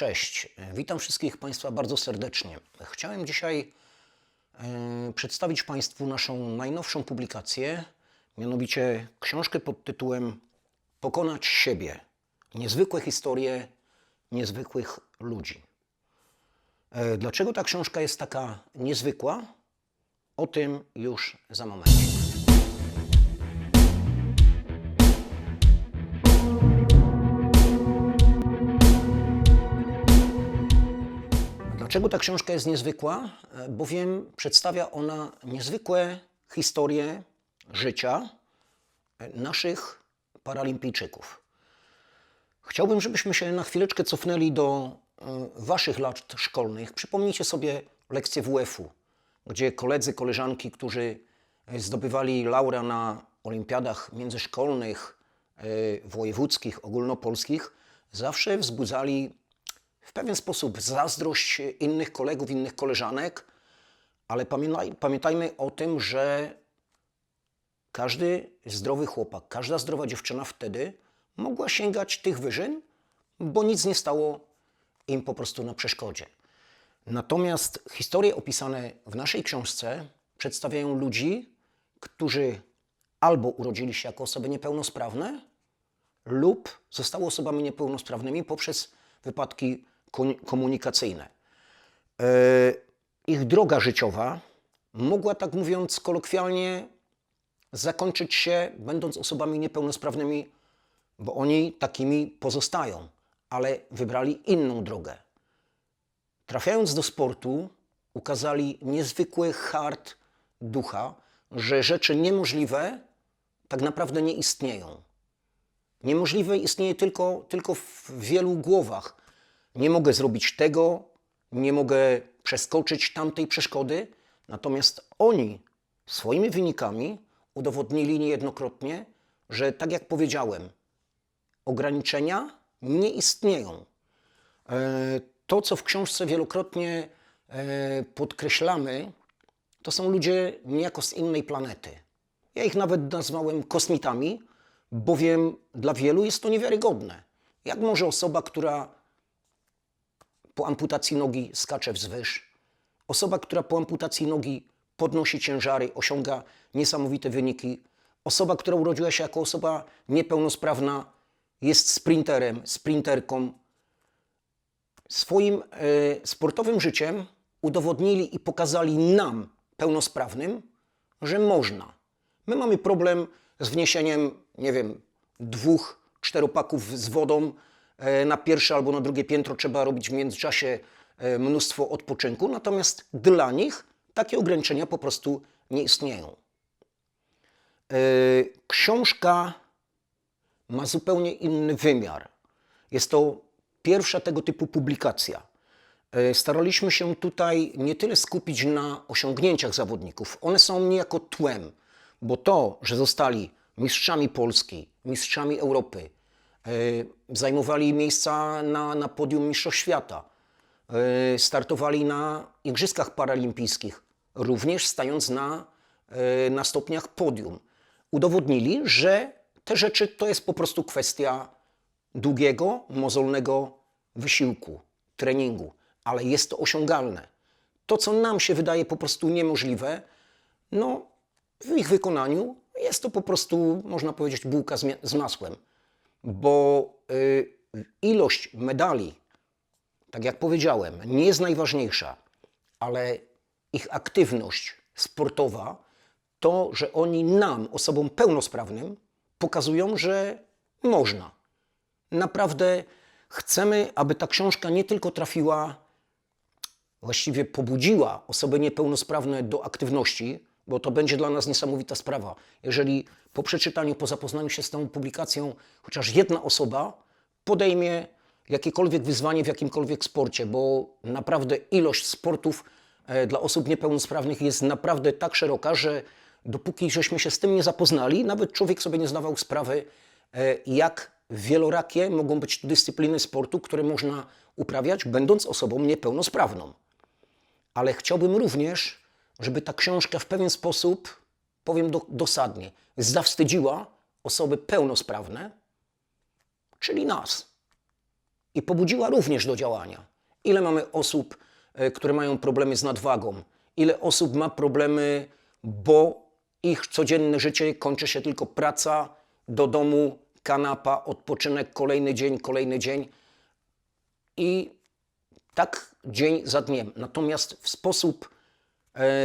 Cześć, witam wszystkich Państwa bardzo serdecznie. Chciałem dzisiaj e, przedstawić Państwu naszą najnowszą publikację, mianowicie książkę pod tytułem Pokonać siebie. Niezwykłe historie niezwykłych ludzi. E, Dlaczego ta książka jest taka niezwykła? O tym już za moment. Dlaczego ta książka jest niezwykła? E, Bowiem przedstawia ona niezwykłe historie życia e, naszych paralimpijczyków. Chciałbym, żebyśmy się na chwileczkę cofnęli do e, Waszych lat szkolnych. Przypomnijcie sobie lekcje WF-u, gdzie koledzy, koleżanki, którzy zdobywali laura na olimpiadach międzyszkolnych, wojewódzkich, ogólnopolskich, zawsze wzbudzali w pewien sposób zazdrość innych kolegów, innych koleżanek, ale pamiętaj, pamiętajmy o tym, że każdy zdrowy chłopak, każda zdrowa dziewczyna wtedy mogła sięgać tych wyżyn, bo nic nie stało im po prostu na przeszkodzie. Natomiast historie opisane w naszej książce przedstawiają ludzi, którzy albo urodzili się jako osoby niepełnosprawne, lub zostały osobami niepełnosprawnymi poprzez wypadki komunikacyjne. E, Ich droga życiowa mogła, tak mówiąc kolokwialnie, zakończyć się będąc osobami niepełnosprawnymi, bo oni takimi pozostają, ale wybrali inną drogę. Trafiając do sportu, ukazali niezwykły hart ducha, że rzeczy niemożliwe tak naprawdę nie istnieją. Niemożliwe istnieje tylko, tylko w wielu głowach. Nie mogę zrobić tego, nie mogę przeskoczyć tamtej przeszkody. Natomiast oni swoimi wynikami udowodnili niejednokrotnie, że tak jak powiedziałem, ograniczenia nie istnieją. E, To, co w książce wielokrotnie e, podkreślamy, to są ludzie niejako z innej planety. Ja ich nawet nazwałem kosmitami, bowiem dla wielu jest to niewiarygodne. Jak może osoba, która po amputacji nogi skacze wzwyż, osoba, która po amputacji nogi podnosi ciężary, osiąga niesamowite wyniki, osoba, która urodziła się jako osoba niepełnosprawna, jest sprinterem, sprinterką, swoim e, sportowym życiem udowodnili i pokazali nam, pełnosprawnym, że można. My mamy problem z wniesieniem, nie wiem, dwóch czteropaków z wodą e, na pierwsze albo na drugie piętro. Trzeba robić w międzyczasie e, mnóstwo odpoczynku, natomiast dla nich takie ograniczenia po prostu nie istnieją. E, Książka ma zupełnie inny wymiar. Jest to pierwsza tego typu publikacja. Staraliśmy się tutaj nie tyle skupić na osiągnięciach zawodników, one są niejako tłem, bo to, że zostali mistrzami Polski, mistrzami Europy, e, zajmowali miejsca na, na podium Mistrzostw Świata, e, startowali na Igrzyskach Paralimpijskich, również stając na, e, na stopniach podium. Udowodnili, że te rzeczy to jest po prostu kwestia długiego, mozolnego wysiłku, treningu, ale jest to osiągalne. To, co nam się wydaje po prostu niemożliwe, no w ich wykonaniu jest to po prostu, można powiedzieć, bułka z, z masłem, bo y, ilość medali, tak jak powiedziałem, nie jest najważniejsza, ale ich aktywność sportowa, to, że oni nam, osobom pełnosprawnym, pokazują, że można. Naprawdę chcemy, aby ta książka nie tylko trafiła, właściwie pobudziła osoby niepełnosprawne do aktywności, bo to będzie dla nas niesamowita sprawa. Jeżeli po przeczytaniu, po zapoznaniu się z tą publikacją, chociaż jedna osoba podejmie jakiekolwiek wyzwanie w jakimkolwiek sporcie, bo naprawdę ilość sportów e, dla osób niepełnosprawnych jest naprawdę tak szeroka, że dopóki żeśmy się z tym nie zapoznali, nawet człowiek sobie nie zdawał sprawy, e, jak wielorakie mogą być dyscypliny sportu, które można uprawiać, będąc osobą niepełnosprawną. Ale chciałbym również, żeby ta książka w pewien sposób, powiem do, dosadnie, zawstydziła osoby pełnosprawne, czyli nas. i pobudziła również do działania. Ile mamy osób, e, które mają problemy z nadwagą? Ile osób ma problemy, bo ich codzienne życie kończy się tylko praca, do domu, kanapa, odpoczynek, kolejny dzień, kolejny dzień i tak dzień za dniem. Natomiast w sposób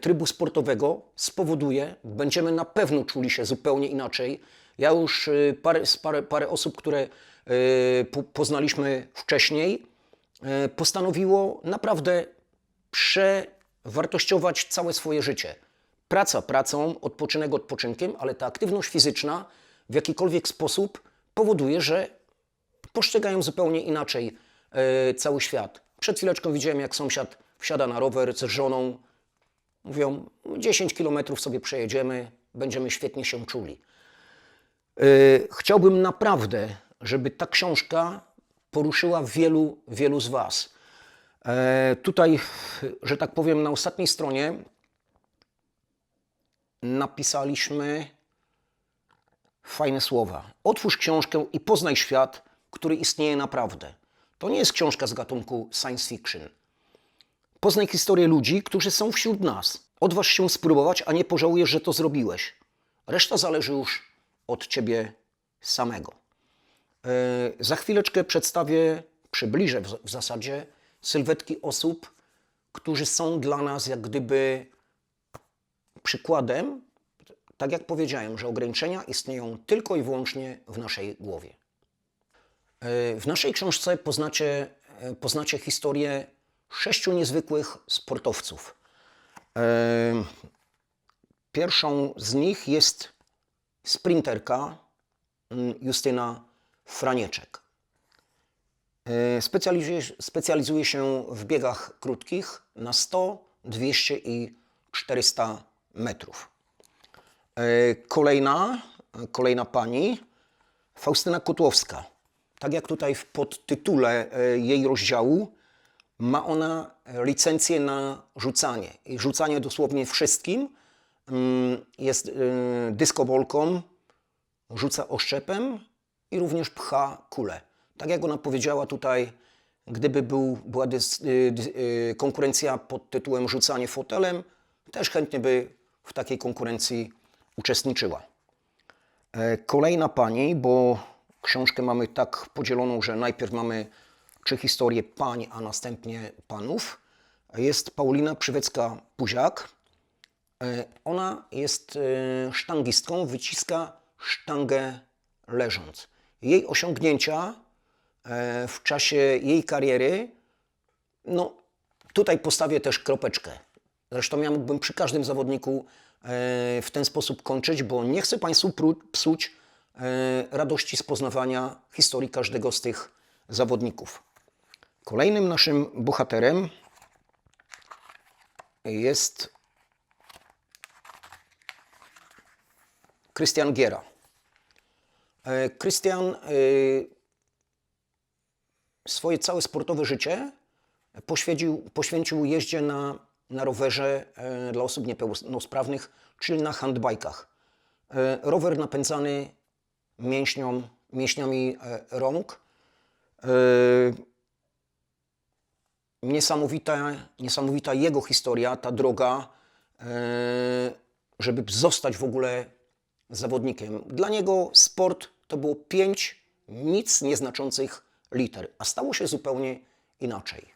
trybu sportowego spowoduje, będziemy na pewno czuli się zupełnie inaczej. Ja już e, parę, parę, parę osób, które e, po, poznaliśmy wcześniej, e, postanowiło naprawdę przewartościować całe swoje życie. Praca pracą, odpoczynek odpoczynkiem, ale ta aktywność fizyczna w jakikolwiek sposób powoduje, że postrzegają zupełnie inaczej e, cały świat. Przed chwileczką widziałem, jak sąsiad wsiada na rower z żoną. Mówią, 10 kilometrów sobie przejedziemy, będziemy świetnie się czuli. E, chciałbym naprawdę, żeby ta książka poruszyła wielu, wielu z Was. E, tutaj, że tak powiem, na ostatniej stronie napisaliśmy fajne słowa. Otwórz książkę i poznaj świat, który istnieje naprawdę. To nie jest książka z gatunku science fiction. Poznaj historię ludzi, którzy są wśród nas. Odważ się spróbować, a nie pożałujesz, że to zrobiłeś. Reszta zależy już od ciebie samego. E, za chwileczkę przedstawię, przybliżę w, w zasadzie sylwetki osób, którzy są dla nas jak gdyby przykładem, tak jak powiedziałem, że ograniczenia istnieją tylko i wyłącznie w naszej głowie. E, W naszej książce poznacie, e, poznacie historię sześciu niezwykłych sportowców. E, Pierwszą z nich jest sprinterka mm, Justyna Franieczek. E, Specjalizuje, się w biegach krótkich na 100, 200 i 400 metrów. E, Kolejna, kolejna pani, Faustyna Kotłowska. Tak jak tutaj w podtytule jej rozdziału, ma ona licencję na rzucanie. I rzucanie dosłownie wszystkim. Mm, Jest e, dyskobolką, rzuca oszczepem i również pcha kulę. Tak jak ona powiedziała tutaj, gdyby był, była dys, y, y, konkurencja pod tytułem rzucanie fotelem, też chętnie by w takiej konkurencji uczestniczyła. E, Kolejna pani, bo książkę mamy tak podzieloną, że najpierw mamy trzy historie pań, a następnie panów, jest Paulina Przywecka-Puziak. E, Ona jest e, sztangistką, wyciska sztangę leżąc. Jej osiągnięcia e, w czasie jej kariery, no tutaj postawię też kropeczkę. Zresztą ja mógłbym przy każdym zawodniku w ten sposób kończyć, bo nie chcę Państwu psuć radości z poznawania historii każdego z tych zawodników. Kolejnym naszym bohaterem jest Krystian Giera. E, Krystian e, swoje całe sportowe życie poświęcił, poświęcił jeździe na, na rowerze e, dla osób niepełnosprawnych, czyli na handbajkach. E, rower napędzany mięśnią, mięśniami e, rąk. Niesamowita, niesamowita jego historia, ta droga, e, żeby zostać w ogóle zawodnikiem. Dla niego sport to było pięć nic nieznaczących liter, a stało się zupełnie inaczej.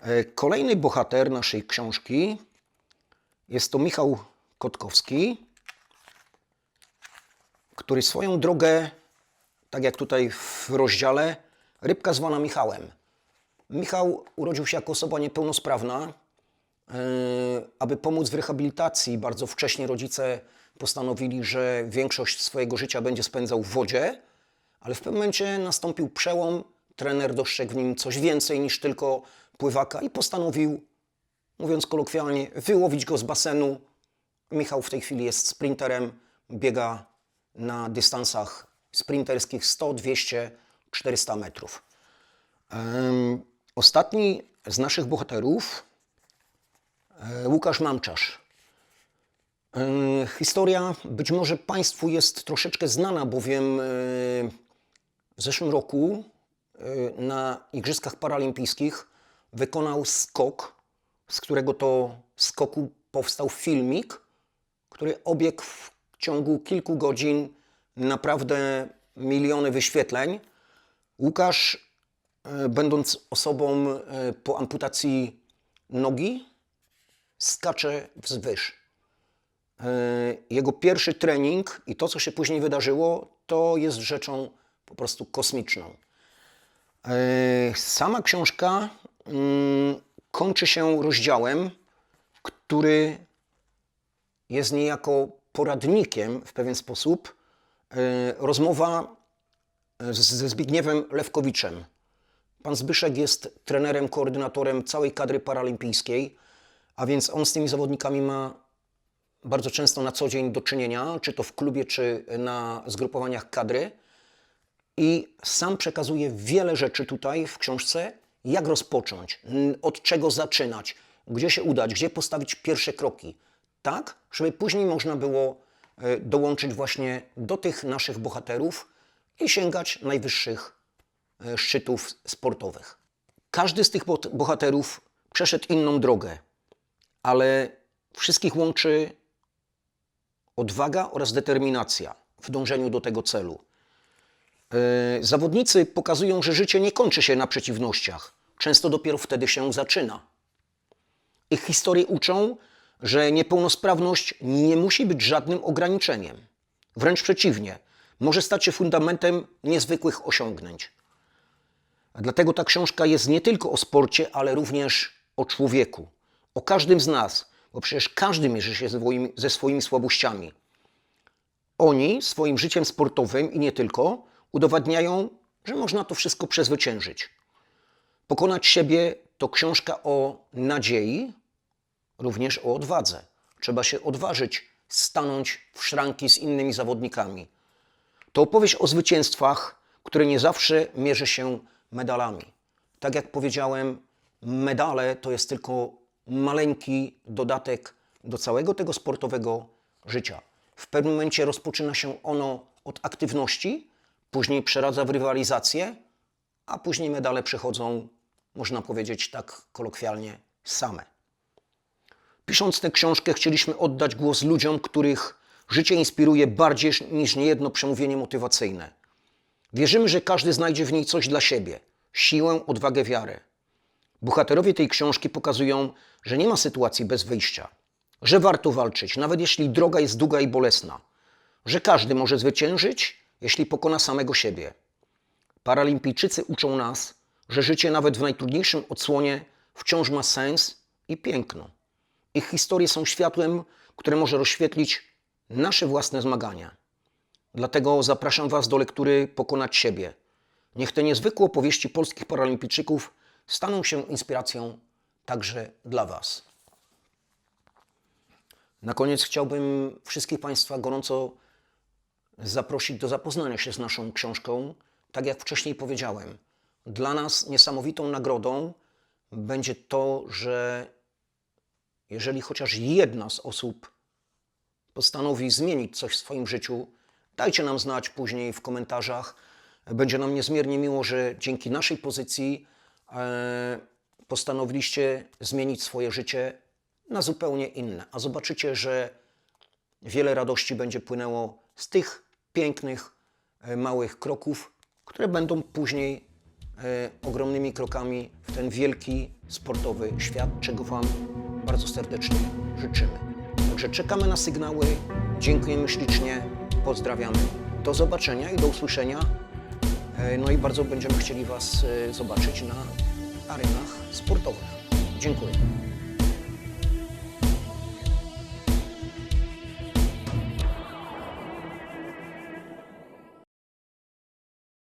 E, Kolejny bohater naszej książki jest to Michał Kotkowski, który swoją drogę, tak jak tutaj w rozdziale, rybka zwana Michałem. Michał urodził się jako osoba niepełnosprawna. E, Aby pomóc w rehabilitacji, bardzo wcześnie rodzice postanowili, że większość swojego życia będzie spędzał w wodzie, ale w pewnym momencie nastąpił przełom. Trener dostrzegł w nim coś więcej niż tylko pływaka i postanowił, mówiąc kolokwialnie, wyłowić go z basenu. Michał w tej chwili jest sprinterem, biega na dystansach sprinterskich 100, 200, 400 metrów. Em, Ostatni z naszych bohaterów, e, Łukasz Mamczarz. E, Historia być może Państwu jest troszeczkę znana, bowiem e, w zeszłym roku na Igrzyskach Paralimpijskich wykonał skok, z którego to skoku powstał filmik, który obiegł w ciągu kilku godzin naprawdę miliony wyświetleń. Łukasz, będąc osobą e, po amputacji nogi, skacze wzwyż. E, Jego pierwszy trening i to, co się później wydarzyło, to jest rzeczą po prostu kosmiczną. E, Sama książka mm, kończy się rozdziałem, który jest niejako poradnikiem w pewien sposób. E, Rozmowa ze Zbigniewem Lewkowiczem. Pan Zbyszek jest trenerem, koordynatorem całej kadry paralimpijskiej, a więc on z tymi zawodnikami ma bardzo często na co dzień do czynienia, czy to w klubie, czy na zgrupowaniach kadry. I sam przekazuje wiele rzeczy tutaj w książce, jak rozpocząć, od czego zaczynać, gdzie się udać, gdzie postawić pierwsze kroki, tak, żeby później można było e, dołączyć właśnie do tych naszych bohaterów i sięgać najwyższych szczytów sportowych. Każdy z tych bohaterów przeszedł inną drogę, ale wszystkich łączy odwaga oraz determinacja w dążeniu do tego celu. E, Zawodnicy pokazują, że życie nie kończy się na przeciwnościach. Często dopiero wtedy się zaczyna. Ich historie uczą, że niepełnosprawność nie musi być żadnym ograniczeniem. Wręcz przeciwnie, może stać się fundamentem niezwykłych osiągnięć. A dlatego ta książka jest nie tylko o sporcie, ale również o człowieku, o każdym z nas, bo przecież każdy mierzy się ze swoimi, słabościami. Oni swoim życiem sportowym i nie tylko udowadniają, że można to wszystko przezwyciężyć. Pokonać siebie to książka o nadziei, również o odwadze. Trzeba się odważyć stanąć w szranki z innymi zawodnikami. To opowieść o zwycięstwach, które nie zawsze mierzy się medalami. Tak jak powiedziałem, medale to jest tylko maleńki dodatek do całego tego sportowego życia. W pewnym momencie rozpoczyna się ono od aktywności, później przeradza w rywalizację, a później medale przychodzą, można powiedzieć tak kolokwialnie, same. Pisząc tę książkę, chcieliśmy oddać głos ludziom, których życie inspiruje bardziej niż niejedno przemówienie motywacyjne. Wierzymy, że każdy znajdzie w niej coś dla siebie siłę, odwagę, wiarę. Bohaterowie tej książki pokazują, że nie ma sytuacji bez wyjścia, że warto walczyć, nawet jeśli droga jest długa i bolesna, że każdy może zwyciężyć, jeśli pokona samego siebie. Paralimpijczycy uczą nas, że życie nawet w najtrudniejszym odsłonie wciąż ma sens i piękno. Ich historie są światłem, które może rozświetlić nasze własne zmagania. Dlatego zapraszam Was do lektury Pokonać siebie. Niech te niezwykłe opowieści polskich paralimpijczyków staną się inspiracją także dla Was. Na koniec chciałbym wszystkich Państwa gorąco zaprosić do zapoznania się z naszą książką. Tak jak wcześniej powiedziałem, dla nas niesamowitą nagrodą będzie to, że jeżeli chociaż jedna z osób postanowi zmienić coś w swoim życiu, dajcie nam znać później w komentarzach. Będzie nam niezmiernie miło, że dzięki naszej pozycji e, postanowiliście zmienić swoje życie na zupełnie inne. A zobaczycie, że wiele radości będzie płynęło z tych pięknych, e, małych kroków, które będą później e, ogromnymi krokami w ten wielki sportowy świat, czego Wam bardzo serdecznie życzymy. Także czekamy na sygnały, dziękujemy ślicznie, pozdrawiamy. Do zobaczenia i do usłyszenia. E, No i bardzo będziemy chcieli Was e, zobaczyć na arenach sportowych. Dziękuję.